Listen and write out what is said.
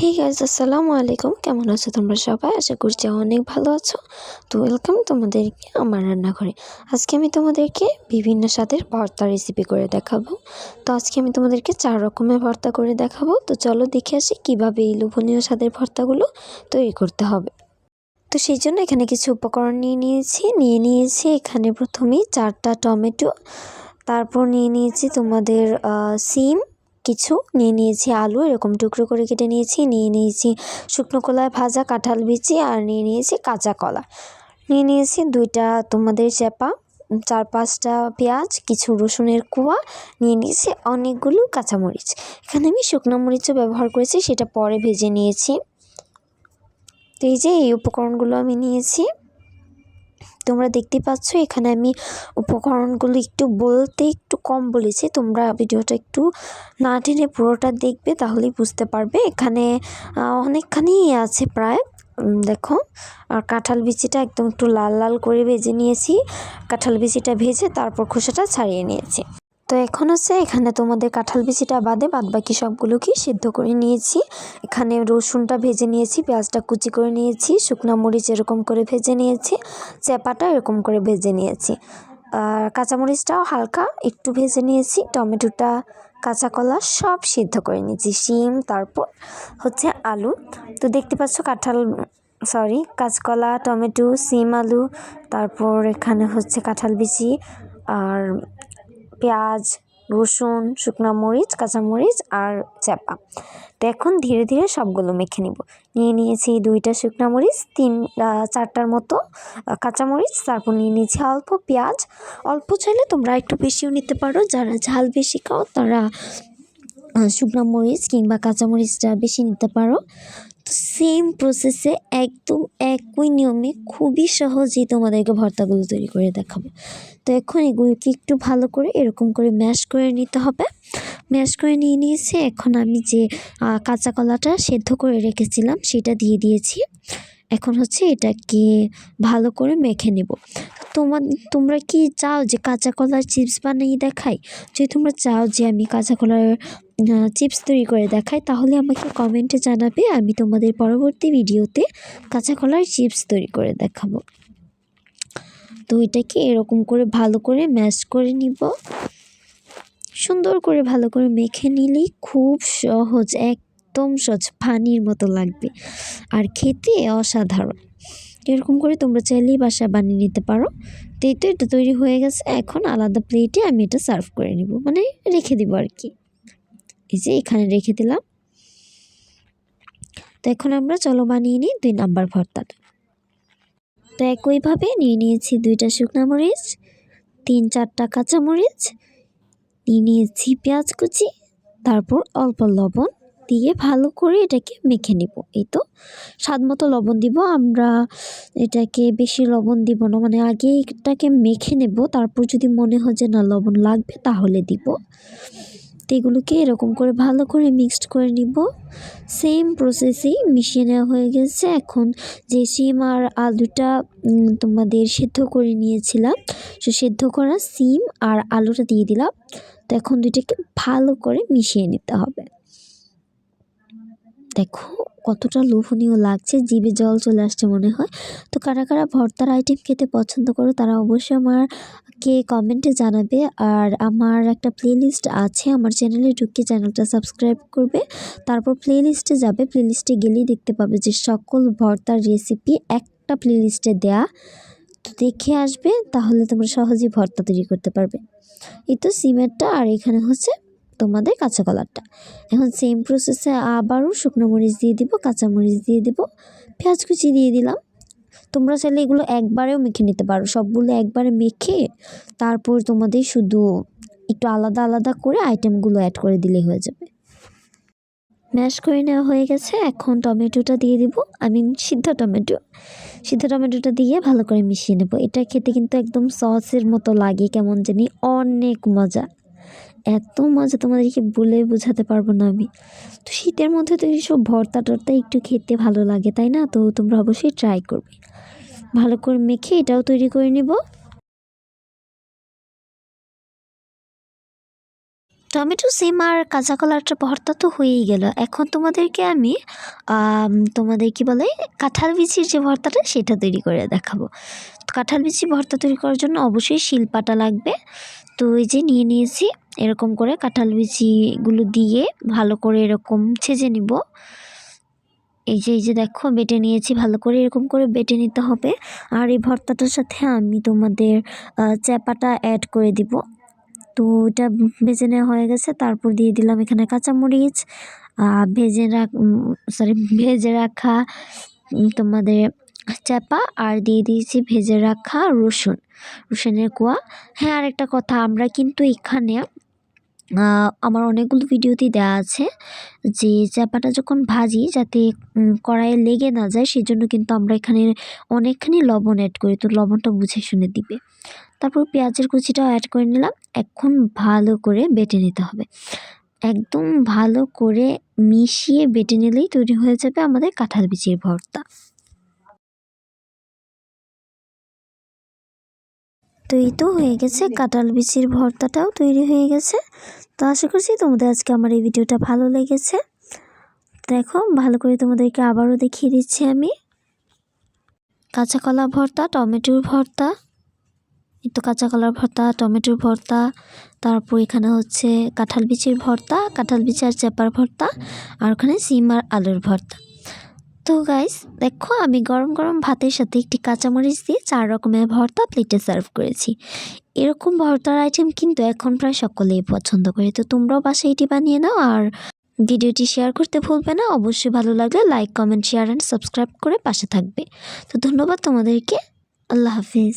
Hey guys আসসালামু আলাইকুম কেমন আছো তোমরা সবাই? আশা করছি অনেক ভালো আছো। তো ওয়েলকাম তোমাদেরকে আমার রান্নাঘরে। আজকে আমি তোমাদেরকে বিভিন্ন স্বাদের ভর্তা রেসিপি করে দেখাবো। তো আজকে আমি তোমাদেরকে চার রকমের ভর্তা করে দেখাবো। তো চলো দেখে আসি কীভাবে এই লোভনীয় স্বাদের ভর্তাগুলো তৈরি করতে হবে। তো সেই জন্য এখানে কিছু উপকরণ নিয়ে নিয়েছি। নিয়ে নিয়েছি এখানে প্রথমেই চারটা টমেটো। তারপর নিয়ে নিয়েছি তোমাদের সিম। কিছু। নিয়ে নিয়েছি আলু, এরকম টুকরো করে কেটে নিয়েছি। নিয়ে নিয়েছি শুকনো কলায় ভাজা কাঁঠাল বিচি আর নিয়ে নিয়েছি কাঁচা কলা। নিয়ে নিয়েছি দুইটা তোমাদের চেপা চার পাঁচটা পেঁয়াজ, কিছু রসুনের কুয়া, নিয়ে নিয়েছি অনেকগুলো কাঁচামরিচ। এখানে আমি শুকনো মরিচও ব্যবহার করেছি, সেটা পরে ভেজে নিয়েছি। তো এই যে এই উপকরণগুলো আমি নিয়েছি। তোমরা দেখতে পাচ্ছ, এখানে আমি উপকরণগুলো একটু বলতে একটু কম বলেছি। তোমরা ভিডিওটা একটু না টেনে পুরোটা দেখবে, তাহলেই বুঝতে পারবে। এখানে অনেকখানি আছে প্রায়। দেখো, আর কাঁঠাল বিচিটা একদম একটু লাল লাল করে ভেজে নিয়েছি। কাঁঠাল বিচিটা ভেজে তারপর খোসাটা ছাড়িয়ে নিয়েছি। তো এখন হচ্ছে এখানে তোমাদের কাঁঠাল বিচিটা বাদে বাদ বাকি সবগুলোকে সিদ্ধ করে নিয়েছি। এখানে রসুনটা ভেজে নিয়েছি, পেঁয়াজটা কুচি করে নিয়েছি, শুকনো মরিচ এরকম করে ভেজে নিয়েছি চেপাটা এরকম করে ভেজে নিয়েছি। আর কাঁচামরিচটাও হালকা একটু ভেজে নিয়েছি, টমেটোটা কাঁচা কলা সব সিদ্ধ করে নিয়েছি, শিম, তারপর হচ্ছে আলু। তো দেখতে পাচ্ছ কাঁঠাল, সরি, কাঁচকলা, টমেটো সিম আলু, তারপর এখানে হচ্ছে কাঁঠাল বিচি, আর পেঁয়াজ, রসুন, শুকনো মরিচ কাঁচামরিচ আর চাপা তো এখন ধীরে ধীরে সবগুলো মেখে নিব। নিয়ে নিয়েছি দুইটা শুকনো মরিচ, তিন চারটার মতো কাঁচামরিচ তারপর নিয়ে নিয়েছি অল্প পেঁয়াজ। অল্প চাইলে তোমরা একটু বেশিও নিতে পারো। যারা ঝাল বেশি খাও, তারা শুকনো মরিচ কিংবা কাঁচামরিচটা বেশি নিতে পারো। তো সেম প্রসেসে একদম একই নিয়মে খুবই সহজেই তোমাদেরকে ভর্তাগুলো তৈরি করে দেখাবো। তো এখন এগুলোকে একটু ভালো করে এরকম করে ম্যাশ করে নিতে হবে। ম্যাশ করে নিয়ে নিয়েছে। এখন আমি যে কাঁচা কলাটা সেদ্ধ করে রেখেছিলাম সেটা দিয়ে দিয়েছি। এখন হচ্ছে এটাকে ভালো করে মেখে নেব। তোমার, তোমরা কি চাও যে কাঁচা কলার চিপস বানিয়ে দেখাই? যদি তোমরা চাও যে আমি কাঁচা কলার চিপস তৈরি করে দেখাই, তাহলে আমাকে কমেন্টে জানাবে, আমি তোমাদের পরবর্তী ভিডিওতে কাঁচা কলার চিপস তৈরি করে দেখাবো। তো এটাকে এরকম করে ভালো করে ম্যাশ করে নিব। সুন্দর করে ভালো করে মেখে নিলেই খুব সহজ একদম সহজ পানির মতো লাগবে। আর খেতে অসাধারণ। এরকম করে তোমরা চাইলেই বাসা বানিয়ে নিতে পারো। তো এই তো এটা তৈরি হয়ে গেছে। এখন আলাদা প্লেটে আমি এটা সার্ভ করে নিব। মানে রেখে দিব আর কি। এই যে এখানে রেখে দিলাম। তো এখন আমরা চলো বানিয়ে নিই দুই নাম্বার ভর্তাটা। তো একইভাবে নিয়ে নিয়েছি দুইটা শুকনো মরিচ, তিন চারটা কাঁচামরিচ নিয়ে নিয়েছি পেঁয়াজ কুচি, তারপর অল্প লবণ দিয়ে ভালো করে এটাকে মেখে নিব। এই তো, স্বাদ মতো লবণ দিব। আমরা এটাকে বেশি লবণ দিব না মানে আগে এটাকে মেখে নেব, তারপর যদি মনে হয় যে না, লবণ লাগবে তাহলে দিব। তো এগুলোকে এরকম করে ভালো করে মিক্সড করে নিব। সেম প্রসেসেই মিশিয়ে নেওয়া হয়ে গেছে। এখন যে সিম আর আলুটা তোমাদের সেদ্ধ করে নিয়েছিলাম, সে সেদ্ধ করা সিম আর আলুটা দিয়ে দিলাম। তো এখন দুইটাকে ভালো করে মিশিয়ে নিতে হবে। দেখো কতটা লোভনীয় লাগছে, জিভে জল চলে আসছে মনে হয়। তো কারা কারা ভর্তার আইটেম খেতে পছন্দ করো, তারা অবশ্যই আমারকে কমেন্টে জানাবে। আর আমার একটা প্লেলিস্ট আছে, আমার চ্যানেলে ঢুকে চ্যানেলটা সাবস্ক্রাইব করবে। তারপর প্লেলিস্টে যাবে প্লেলিস্টে গেলেই দেখতে পাবে যে সকল ভর্তার রেসিপি একটা প্লেলিস্টে দেয়া। তো দেখে আসবে, তাহলে তোমরা সহজেই ভর্তা তৈরি করতে পারবে। এই তো সিমেন্টটা আর এখানে হচ্ছে তোমাদের কাঁচা কলারটা। এখন সেম প্রসেসে আবারও শুকনো মরিচ দিয়ে দিব, কাঁচা মরিচ দিয়ে দিব, পেঁয়াজ কুচি দিয়ে দিলাম। তোমরা চাইলে এগুলো একবারেও মেখে নিতে পারো। সবগুলো একবারে মেখে তারপর তোমাদের শুধু একটু আলাদা আলাদা করে আইটেমগুলো অ্যাড করে দিলে হয়ে যাবে। ম্যাশ করে নেওয়া হয়ে গেছে। এখন টমেটোটা দিয়ে দিব। আমি সিদ্ধ টমেটো। সিদ্ধ টমেটোটা দিয়ে ভালো করে মিশিয়ে নেব। এটা খেতে কিন্তু একদম সসের মতো লাগে, কেমন জানি অনেক মজা। এত মজা তোমাদেরকে বলে বোঝাতে পারব না আমি। তো শীতের মধ্যে তো এইসব ভর্তা টর্তা একটু খেতে ভালো লাগে, তাই না? তো তোমরা অবশ্যই ট্রাই করবে। ভালো করে মেখে এটাও তৈরি করে নিব। টমেটো, সিম আর কাঁচা কলারটা ভর্তা তো হয়েই গেল। এখন তোমাদেরকে আমি তোমাদের কি বলে, কাঁঠাল বিচির যে ভর্তাটা সেটা তৈরি করে দেখাবো। কাঁঠাল বিচি ভর্তা তৈরি করার জন্য অবশ্যই শিলপাটা লাগবে। তো এই যে নিয়ে নিয়েছি। এরকম করে কাঁঠাল বিচিগুলো দিয়ে ভালো করে এরকম ছেঁচে নিব। এই যে এই যে দেখো, বেটে নিয়েছি, ভালো করে এরকম করে বেটে নিতে হবে। আর এই ভর্তাটার সাথে আমি তোমাদের চ্যাপাটা অ্যাড করে দিব। তো এটা ভেজে নেওয়া হয়ে গেছে, তারপর দিয়ে দিলাম এখানে কাঁচামরিচ। ভেজে রাখ সরি ভেজে রাখা তোমাদের চাপা আর দিয়ে দিয়েছি ভেজে রাখা রসুন, রসুনের কোয়া। হ্যাঁ আর একটা কথা, আমরা কিন্তু এখানে আমার অনেকগুলো ভিডিওতেই দেওয়া আছে যে চাপাটা যখন ভাজি যাতে কড়াইয়ে লেগে না যায় সেজন্য কিন্তু আমরা এখানে অনেকখানি লবণ অ্যাড করি। তো লবণটা বুঝে শুনে দিবে। তারপর পেঁয়াজের কুচিটাও অ্যাড করে নিলাম। এখন ভালো করে বেটে নিতে হবে। একদম ভালো করে মিশিয়ে বেটে নিলেই তৈরি হয়ে যাবে আমাদের কাঁঠাল বিচির ভর্তা। তো এই তো হয়ে গেছে। কাঁঠাল বিচির ভর্তাটাও তৈরি হয়ে গেছে। তো আশা করছি তোমাদের আজকে আমার এই ভিডিওটা ভালো লেগেছে। দেখো ভালো করে তোমাদেরকে আবারও দেখিয়ে দিচ্ছি আমি। কাঁচা কলা ভর্তা টমেটোর ভর্তা। এই তো কাঁচা কলার ভর্তা টমেটোর ভর্তা। তারপর এখানে হচ্ছে কাঁঠাল বিচির ভর্তা কাঁঠাল বিচি আর চেপার ভর্তা। আর ওখানে সিম আর আলুর ভর্তা। তো গাইস দেখো আমি গরম গরম ভাতের সাথে একটি কাঁচামরিচ দিয়ে চার রকমের ভর্তা প্লেটে সার্ভ করেছি। এরকম ভর্তার আইটেম কিন্তু এখন প্রায় সকলেই পছন্দ করে। তো তোমরাও বাসায় এটি বানিয়ে নাও আর ভিডিওটি শেয়ার করতে ভুলবে না। অবশ্যই ভালো লাগলে like comment share and subscribe করে পাশে থাকবে। তো ধন্যবাদ তোমাদেরকে। আল্লাহ হাফিজ।